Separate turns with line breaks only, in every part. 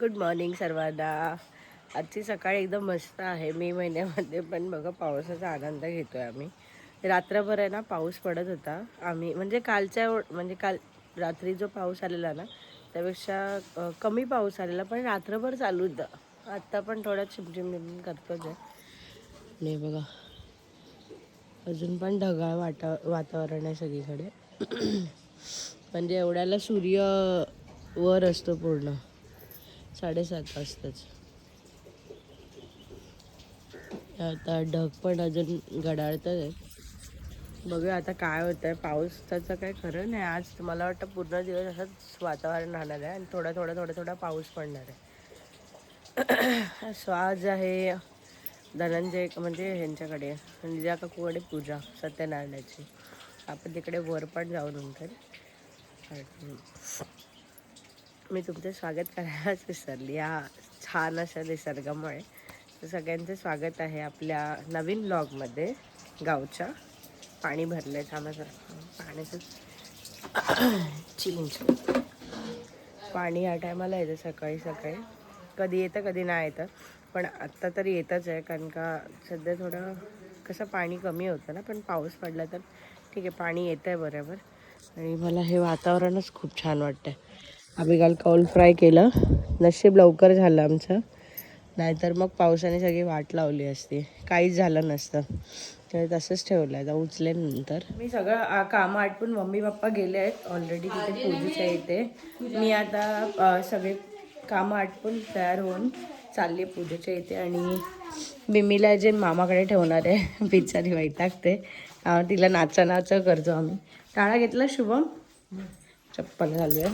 Good morning सर्वांना. आजची सकाळ एकदम मस्त आहे. मे महिन्यामध्ये पण बघा पावसाचा आनंद घेतो आहे आम्ही. रात्रभर आहे ना पाऊस पडत होता. आम्ही म्हणजे कालच्या एव- म्हणजे काल रात्री जो पाऊस आलेला ना त्यापेक्षा कमी पाऊस आलेला पण रात्रभर चालू होतं. आत्ता पण थोडा चिमचिम चिमचिम करतोच आहे. नाही बघा अजून पण ढगाळ वाटा वातावरण आहे सगळीकडे. म्हणजे एवढ्याला सूर्य वर असतो पूर्ण. साडेसात वाजताच. आता ढग पण अजून गडाळत आहे बघूया आता काय होतं आहे पावसाचं काय खरं नाही. आज मला वाटतं पूर्ण दिवस असंच वातावरण राहणार आहे आणि थोडा थोडा थोडा थोडा पाऊस पडणार आहे. स्वाज आहे धनंजय म्हणजे ह्यांच्याकडे. म्हणजे काकूकडे पूजा सत्यनारायणाची. आपण तिकडे वर पण जाऊन नंतर मी तुमचं स्वागत करायलाच विसरली. या छान अशा निसर्गामुळे तर सगळ्यांचं स्वागत आहे आपल्या नवीन ब्लॉगमध्ये गावच्या पाणी भरलं आहे थांबासारखं पाण्याचं चेंज पाणी या टायमाला येतं सकाळी सकाळी. कधी येतं कधी नाही येतं. पण आत्ता तर येतच आहे कारण का सध्या थोडं कसं पाणी कमी होतं ना पण पाऊस पडला तर ठीक आहे पाणी येतं आहे बरोबर. आणि मला हे वातावरणच खूप छान वाटतं आहे आम्ही काल कौल फ्राय केलं. नशीब लवकर झालं आमचं. नाहीतर मग पावसाने सगळी वाट लावली असती. काहीच झालं नसतं. तर तसंच ठेवलं आहे. उचले नंतर मी सगळं कामं आटपून मम्मी पप्पा गेले आहेत. ऑलरेडी तिथे पूजेच्या इथे. मी आता सगळे कामं आटपून तयार होऊन चालली आहे पूजेच्या इथे आणि मिमीला जे मामाकडे ठेवणार आहे बिचारी वैतागते तिला नाचा नाचा करतो आम्ही. टाळा घेतला शुभम? चप्पल घालूया.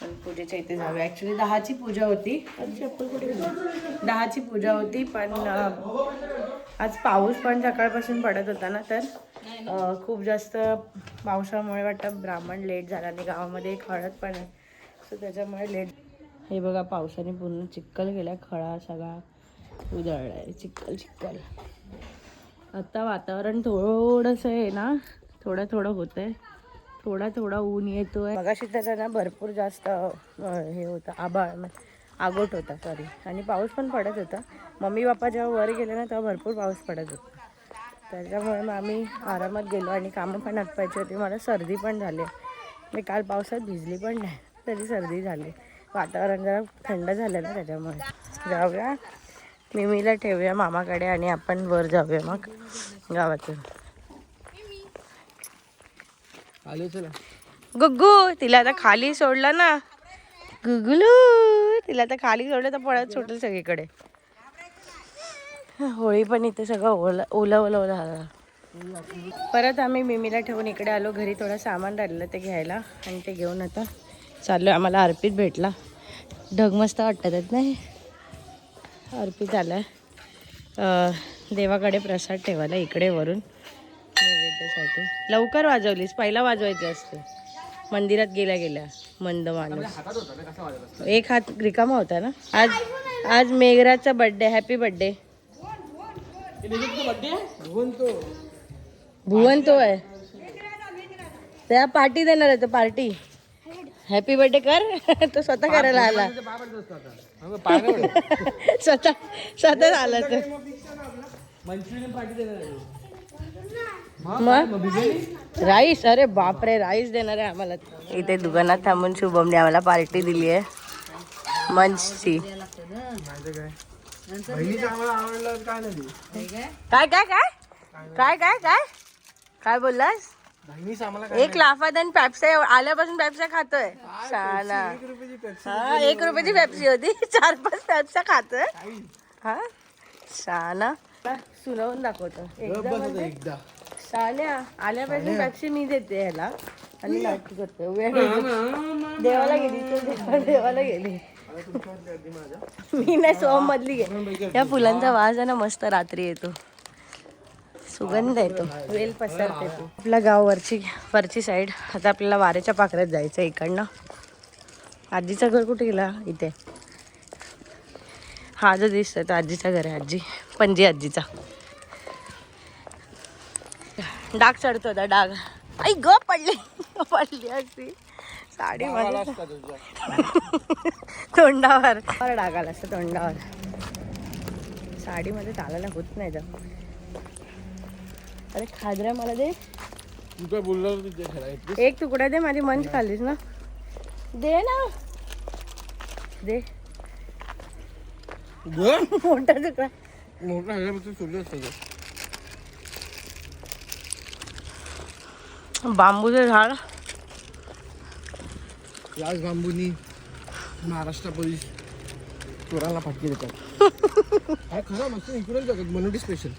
पण पूजेच्या इथे जाऊया. ॲक्च्युली दहाची पूजा होती. दहाची पूजा होती पण आज पाऊस पण सकाळपासून पडत होता ना तर खूप जास्त पावसामुळे वाटतं ब्राह्मण लेट झाला आणि गावामध्ये एक हळद पण आहे. सो त्याच्यामुळे लेट हे बघा पावसाने पूर्ण चिक्कल गेला खळा सगळा उधळला आहे चिक्कल चिक्कल आता वातावरण थोडंसं आहे ना थोडं थोडं होतंय. थोडा थोडा ऊन येतोय. मगाशी त्याचा ना भरपूर जास्त हे होतं आभाळ आगोट होता सॉरी आणि पाऊस पण पडत होता. मम्मी पप्पा जेव्हा वर गेले ना तेव्हा भरपूर पाऊस पडत होता. त्याच्यामुळे मग आम्ही आरामात गेलो आणि कामं पण आटपायची होती. मला सर्दी पण झाली. मी काल पावसात भिजली पण नाही तरी सर्दी झाली. वातावरण जरा थंड झालं ना त्याच्यामुळे. जाऊया. मिमीला ठेवूया मामाकडे आणि आपण वर जाऊया मग गावातून. गुग्गू तिला आता खाली सोडलं ना. गुगलू तिला आता खाली सोडलं तर पळत सुटेल सगळीकडे. होळी पण इथे सगळं ओला ओला ओला ओला परत आम्ही मिमीला ठेवून इकडे आलो. घरी थोडं सामान राहिलेलं ते घ्यायला आणि ते घेऊन आता चाललो आम्हाला अर्पित भेटला. ढग मस्त वाटतात नाही अर्पित आला देवाकडे प्रसाद ठेवायला इकडे वरून. नैवेद्यासाठी. लवकर वाजवलीस पहिला वाजवायची असते. मंदिरात गेल्या गेल्या मंद माणूस. एक हात रिकामा होता ना? आज आज मेघराचा birthday happy birthday
birthday
Bhuvan तो आहे. त्या पार्टी देणार आहे तो पार्टी. हॅपी बर्थडे कर. तो स्वतः करायला आला. स्वतः स्वतः आला
तर
मग? राईस? अरे बापरे राईस देणार आहे आम्हाला. इथे दुकानात थांबून शुभमने आम्हाला पार्टी दिली आहे. मंचची.
काय बहिणीचं आम्हाला आवडलं काय नाही
काय काय काय? काय काय बोललास? एक आणि पॅप्सा आल्यापासून पॅप्सा खातोय. शाना.
एक रुपयाची पेप्सी
हा एक रुपयाची पेप्सी होती. चार पाच पेप्सा खातोय. हा? शाना. सुनावून दाखवतो. एकदा. शान्या आल्यापासून पेप्सी मी देते ह्याला. आणि करतो. वेळ देवाला गेली देवाला गेली. मी नाही सोम मधली गे या फुलांचा वास आहे ना मस्त रात्री येतो. सुगंध येतो वेल पसरते तू. आपल्या गाव वरची वरची साईड आता आपल्याला वाऱ्याच्या पाकऱ्यात जायचं आहे इकडनं. आजीचं घर कुठे गेला? इथे. हा जो दिसतोय तो आजीचा घर आहे आजी. पणजी आजीचा. डाग चढतो होता डाग. आई ग पडली. पडली असती साडी तोंडावर. वर डागाल असं तोंडावर. साडीमध्ये चालायला होत नाही तर. अरे खाजऱ्या मला दे. एक तुकडा दे माझी मंच खाल्लीस ना. दे ना. दे. मोठा तुकडा.
मोठा ह्याच्यापासून सोडलं असतं
बांबूचं झाड.
याच बांबूनी महाराष्ट्र पोलीस चोराला फाटकी देतात. हा खरं मस्त जातात मनोटी स्पेशल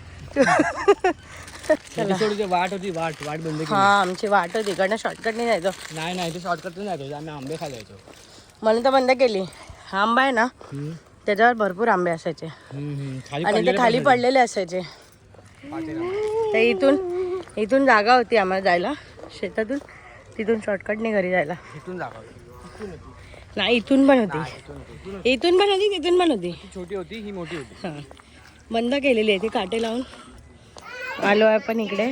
वाट होती वाट वाट बंद
हा आमची वाट होती. इकडनं शॉर्टकटने जायचो.
नाही नाही ते शॉर्टकट नाही जायचो. आम्ही आंबे खायला जायचो.
म्हणून तर बंद केली. हा आंबा आहे ना त्याच्यावर भरपूर आंबे असायचे. आणि ते खाली पडलेले असायचे. तर इथून इथून जागा होती आम्हाला जायला. शेतातून तिथून शॉर्टकटने घरी जायला.
इथून
नाही इथून पण होती. इथून पण होती तिथून पण होती.
छोटी होती ही मोठी होती.
हां. बंद केलेली आहे ती काटे लावून. आलो आहे पण इकडे.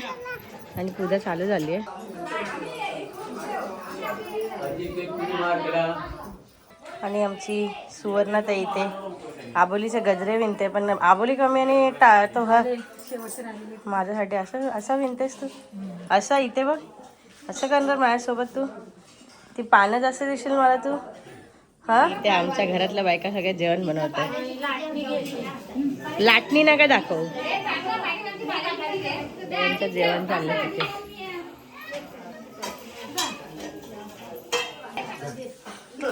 आणि पूजा चालू झाली आहे. आणि आमची सुवर्णाताई इथे. आबोलीचे गजरे विणते पण आबोली कमी आणि टा तो हा माझ्यासाठी असं असं विणतेस तू? असं इथे बघ. असं करणार माझ्यासोबत तू? ती पानं जास्त देशील मला तू? हा? ते आमच्या घरातल्या बायका सगळ्या जेवण बनवतात. लाटणी नका दाखवू? त्यांचं जेवण चाललं तिथे.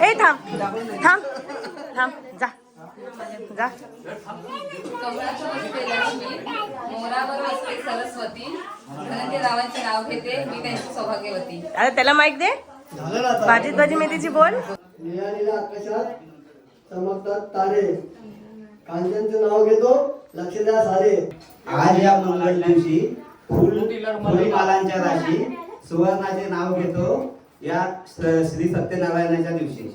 ए थांब. थांब. थांब. जा. जा.
मोरावर असते सरस्वती. धनंजय रावांचे नाव घेते. मी त्यांची सौभाग्यवती.
आता त्याला माईक दे. भाजीत भाजी मेथीची बोल.
चमकतात तारे. कांद्यांचं नाव घेतो. लक्ष द्या सारे
आज या दिवशी फुल राशी सुवर्णाचे नाव घेतो. या श्री सत्यनारायणाच्या दिवशी.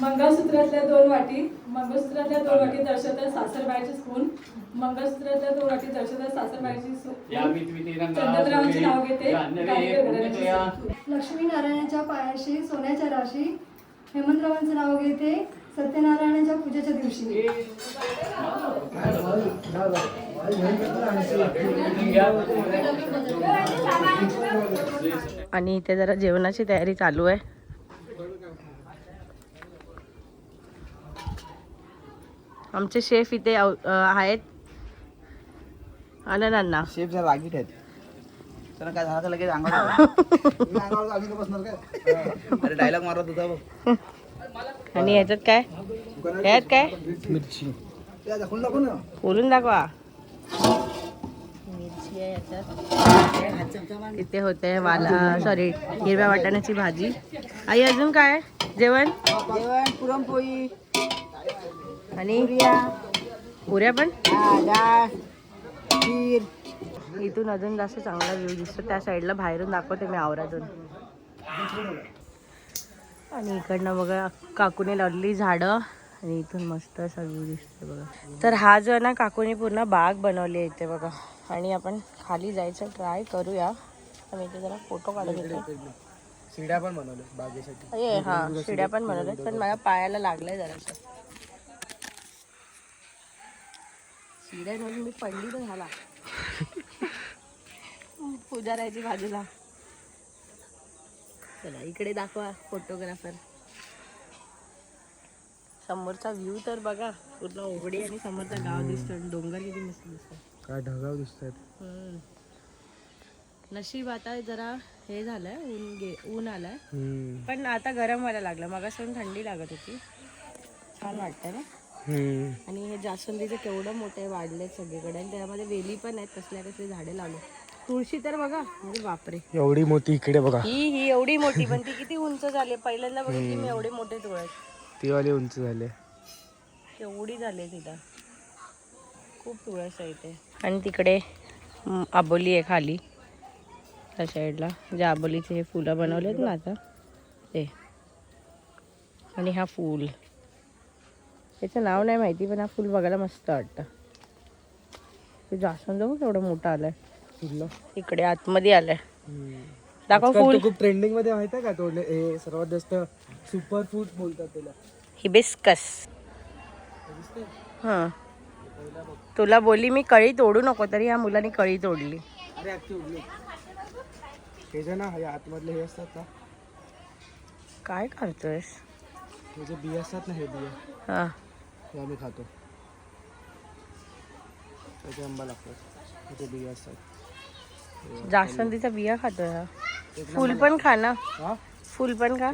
मंगळसूत्रातल्या दोन वाटी मंगळसूत्रातल्या दोन वाटी दर्शवतात सासरबाईची सून मंगळसूत्रातल्या दोन वाटी दर्शवतात सासरबाईची चंद्ररावांचे नाव घेते.
लक्ष्मीनारायणाच्या पायाशी सोन्याच्या राशी हेमंतरावांचं नाव घेते सत्यनारायणाच्या पूजेच्या दिवशी.
आणि इथे जरा जेवणाची तयारी चालू आहे. आमचे शेफ इथे आहेत. आनंदांना.
शेफ जरा रागीट आहेत. तर काय झालं तर लगेच अंगावर अरे डायलॉग मारत होता बघ
आणि ह्याच्यात काय? ह्यात काय?
मिरची.
बोलून दाखवा. मिरची आहे याच्यात. तिथे होते वाला सॉरी हिरव्या वाटाण्याची भाजी. आई अजून काय? जेवण?
जेवण पुरणपोळी.
आणि? पुऱ्या. पण?
डाळ खीर.
इथून अजून जास्त चांगला व्ह्यू दिसतो. त्या साईडला बाहेरून दाखवते मी आवरातून. आणि इकडनं बघा काकूने लावलेली झाडं आणि इथून मस्त व्ह्यू दिसतो बघा. तर हा जो आहे ना काकूने पूर्ण बाग बनवली आहे इथे बघा. आणि आपण खाली जायचं ट्राय करूया. आम्ही इथे जरा फोटो काढत होतो.
शिड्या पण बनवल्या बागेसाठी.
अरे हा शिड्या पण बनवल्यात पण माझ्या पायाला लागलंय जरासं. शिड्या म्हणून मी पडली तर झाला पुजारायची बाजूला. चला इकडे दाखवा फोटोग्राफर समोरचा व्ह्यू तर बघा पूर्ण उघडी आणि समोरचा गाव दिसतो आणि डोंगर किती मस्त दिसतो
काय ढगाव दिसतात
हम्म. नशीब आता जरा हे झालंय ऊन गे ऊन आलंय. पण आता गरम व्हायला लागलं मगासून थंडी लागत होती. छान वाटतंय ना? आणि हे जास्वंदीचे केवढं मोठे वाढले सगळीकडे. आणि त्यामध्ये वेली पण आहेत कसल्या कसली झाडे लावले. तुळशी तर बघा. म्हणजे बापरे.
एवढी मोठी इकडे बघा.
ही ही एवढी मोठी पण ती किती उंच झाली? पहिल्यांदा बघितली मी एवढे मोठे तुळस.
ती वाली उंच झाले.
केवढी झाली तिथं. खूप तुळस आहे इथे. आणि तिकडे म, आबोली आहे खाली. त्या साईडला. जे आबोलीचे हे फुलं बनवलेत ना आता. ते. आणि हा फूल. त्याचं नाव नाही माहिती पण हा फूल बघायला मस्त वाटतं. ते जास्वंद बघ केवढा मोठा आलाय.
कुठलं
इकडे. आतमध्ये आलाय. दाखव फुल
खूप ट्रेंडिंगमध्ये माहिती आहे का तो हे सर्वात जास्त सुपर फूड बोलतात त्याला.
हिबिस्कस. हां. तुला बोलली मी कळी तोडू नको तरी या मुलाने कळी तोडली.
अरे हे जे ना हे आतमधले हे असतात ना
काय करतोयस?
हे जे बिया असतात ना हे बिया.
हां.
हे आम्ही खातो. त्याचे आंबा लागतात त्याचे बिया असतात.
जास्वंदीचा बिया खातोय हा. फुल पण खा ना.
हा?
फुल पण खा.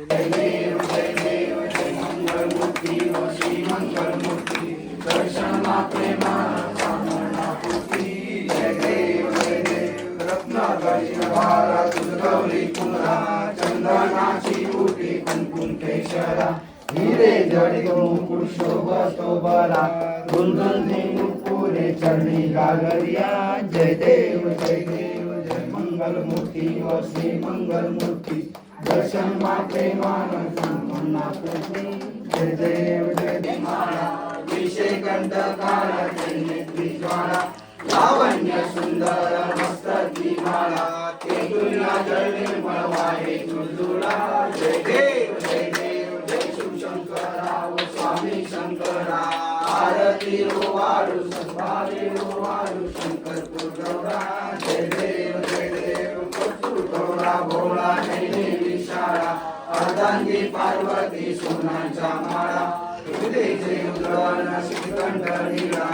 जय देव जय देव. मंगल मूर्ती व श्री मंगल मूर्ती दर्शन मा प्रेमान जय देव जय विषय कंठ काळ ज्वाळा लावण्य सुंदर मस्तकी माळा ते दुनिया जळले मळवाळे तुळजुळा जय देव जय देव जय शिवशंकरा व स्वामी शंकरा आरती हो वाळू संभाळे हो वाळू शंकर गौरा जय देव जय देव भोला भोला नैने विशाळा. अर्धांगी पार्वती सोनाच्या माळा. हृदय जय श्रीकंठ नीळा.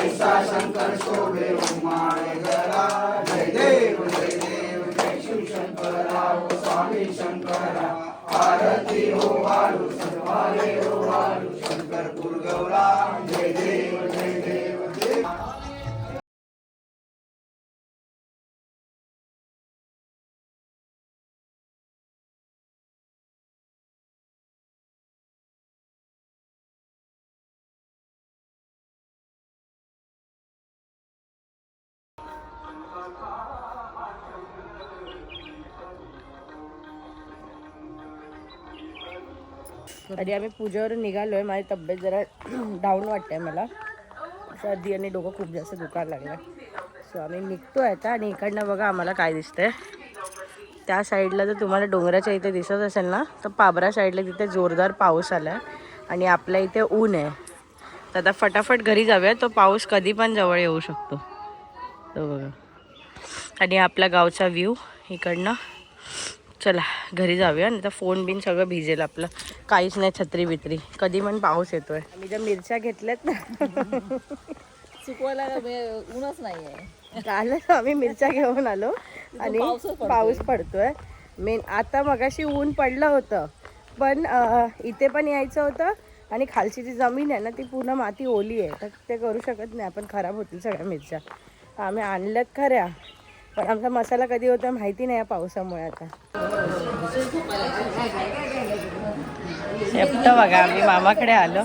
ऐसा शंकर शोभे उमाळे गरा जय देव जय देव जय शिवशंकरा व स्वामी शंकरा आरती हो वाळू सर्वाले हो वाळू शंकर गौरा जय देव जय देव जय
तरी आम्ही पूजेवरून निघालोय माझी तब्येत जरा डाऊन वाटते मला. सर्दी आणि डोकं खूप जास्त दुखायला लागलं. सो आम्ही निघतोय आता आणि इकडनं बघा आम्हाला काय दिसतंय. त्या साईडला जर तुम्हाला डोंगराच्या इथे दिसत असेल ना तर पाबरा साईडला तिथे जोरदार पाऊस आला आहे आणि आपल्या इथे ऊन आहे. तर आता फटाफट घरी जाऊया तो पाऊस कधी पण जवळ येऊ शकतो. तो बघा. आणि आपल्या गावचा व्ह्यू इकडनं. चला घरी जाऊया. नाही तर फोन बिन सगळं भिजेल आपलं. काहीच नाही छत्री बित्री. कधी पण पाऊस येतोय. आम्ही ज्या मिरच्या घेतल्यात ना.
चुकवायला ऊनच नाहीये.
कालच आम्ही मिरच्या घेऊन आलो. आणि पाऊस पडतोय. मेन आता मगाशी ऊन पडलं होतं. पण इथे पण यायचं होतं. आणि खालची जी जमीन आहे ना ती पूर्ण माती ओली आहे. तर ते करू शकत नाही आपण. खराब होतील सगळ्या मिरच्या. आम्ही आणल्यात खऱ्या. पण आमचा मसाला कधी होता माहिती नाही या पावसामुळे आता. शेपट बघा आम्ही मामाकडे आलो.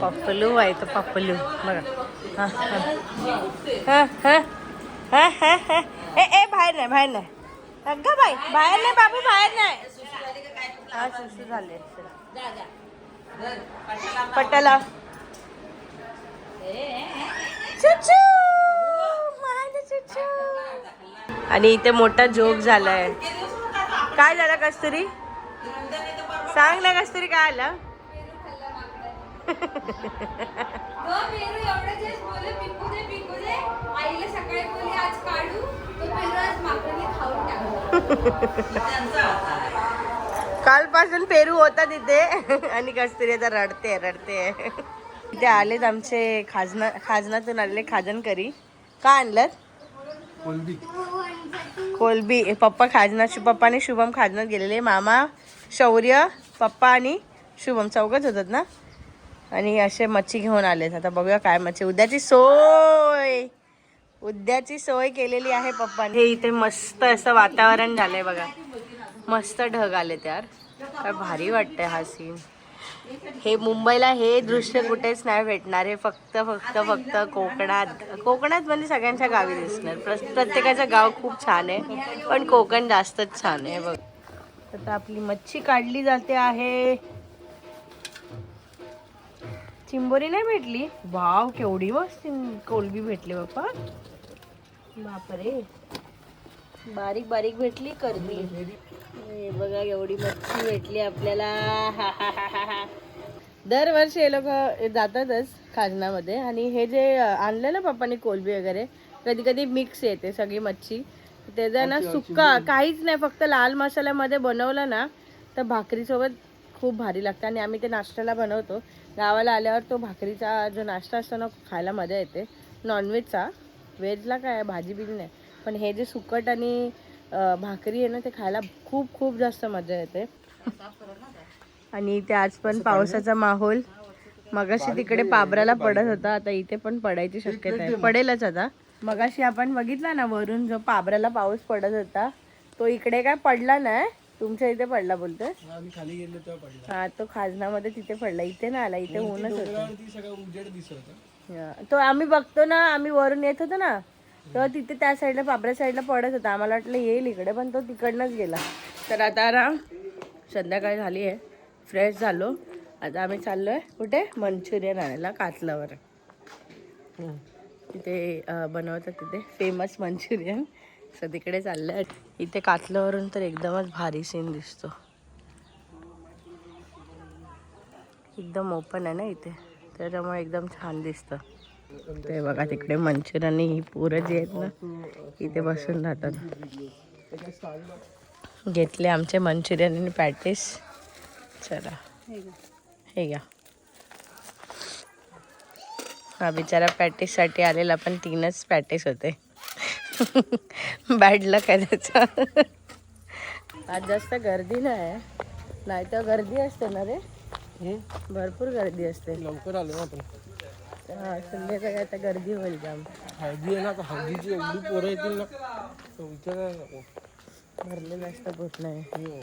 पप्पलू आहे तो पप्पलू. बघा. हा हा. हा हा. हा हा ए ए बाहेर नाही बाहेर नाही. अगं बाई बाहेर नाही बाबू बाहेर नाही. हा सुसू झाले. पटाला चुचू आणि इथे मोठा जोक झालाय. काय झालं कस्तुरी? सांग ना कस्तुरी काय आलं? कालपासून पेरू होता तिथे आणि कस्तुरी आता रडते रडते. इथे आलेत आमचे खाजना खाजनातून आलेले खाजन करी का आणलं
कोलबी.
कोलबी. पप्पा खाजनात पप्पाने शुभम खाजनात गेलेले मामा शौर्य पप्पा आणि शुभम चौघच होतात ना? आणि असे मच्छी घेऊन आलेत आता बघूया काय मच्छी. उद्याची सोय. उद्याची सोय केलेली आहे पप्पाने. हे इथे मस्त असं वातावरण झालंय बघा. मस्त ढग आले त्यार काय भारी वाटतंय हा सीन हे मुंबईला हे दृश्य कुठेच नाही भेटणार. हे फक्त फक्त फक्त कोकणात. कोकणात म्हणजे सगळ्यांच्या गावी दिसणार. प्रत्येकाचं गाव खूप छान आहे. पण कोकण जास्तच छान आहे. बघ. आता आपली मच्छी काढली जाते आहे. चिंबोरी नाही भेटली? वाव केवढी मस्त चिं- कोलबी भेटली बाप्पा. बापरे. बारीक बारीक भेटली करबी हे बघा एवढी मच्छी भेटली आपल्याला. दरवर्षी हे लोक जातातच खाजनामध्ये आणि हे जे आणलं ना पप्पानी कोलबी वगैरे कधी कधी मिक्स येते सगळी मच्छी. त्याचा ना सुक्का काहीच नाही फक्त लाल मसाल्यामध्ये बनवलं ना तर भाकरीसोबत खूप भारी लागतं. आणि आम्ही ते नाश्त्याला बनवतो. गावाला आल्यावर तो भाकरीचा जो नाश्ता असतो ना खायला मजा येते. नॉनव्हेजचा व्हेजला काय भाजी बिजी नाही. पण हे जे सुकट आणि भाकरी आहे ना ते खायला खूप खूप जास्त मजा येते. आणि इथे आज पण पावसाचा माहोल. मगाशी तिकडे पाबराला पडत होता आता इथे पण पडायची शक्यता आहे. पडेलच आता. मगाशी आपण बघितला ना वरून जो पाबराला पाऊस पडत होता तो इकडे काय पडला नाही तुमच्या इथे पडला
पडला.
हा तो खाजनामध्ये तिथे पडला इथे ना आला इथे ऊनच होतं. तो आम्ही बघतो ना आम्ही वरून येत होतो ना तेव्हा तिथे त्या साईडला पाबऱ्या साईडला पडत होता. आम्हाला वाटलं येईल इकडे पण तो तिकडनंच गेला. तर आता ना संध्याकाळ झाली आहे. फ्रेश झालो. आता आम्ही चाललो आहे कुठे? मंचुरियन आणायला कातलावर. तिथे बनवतात तिथे. Famous Manchurian. सो तिकडे चाललं आहे इथे कातल्यावरून तर एकदमच भारी सीन दिसतो. एकदम ओपन आहे ना इथे. त्याच्यामुळे एकदम छान दिसतं. ते बघा तिकडे मंचुरियन ही पोरं जी आहेत ना इथे बसून राहतात. घेतले आमचे मंचुरियन आणि पॅटीस. चला. हे घ्या. हा बिचारा पॅटीससाठी आलेला पण तीनच पॅटीस होते. बॅड लक आहे त्याचा. आज जास्त गर्दी नाही नाही तर गर्दी असते ना रे? भरपूर गर्दी असते.
लवकर आलो ना आपण.
हा संध्याकाळी आता गर्दी होईल जाम.
हळदी आहे ना आता हळदीची एवढी पोरं येतील ना तर विचारायला नको.
भरलेलं असतं कुठ नाही.
हो.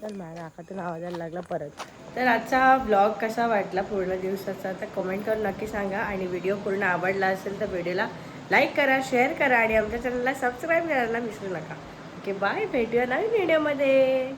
चल माझ्या नाकातून आवाज यायला लागला परत. तर आजचा ब्लॉग कसा वाटला पूर्ण दिवसाचा तर कमेंट करून नक्की सांगा. आणि व्हिडिओ पूर्ण आवडला असेल तर व्हिडिओला लाईक करा शेअर करा. आणि आमच्या चॅनलला सबस्क्राईब करायला विसरू नका. ओके बाय भेटूया नवीन व्हिडिओमध्ये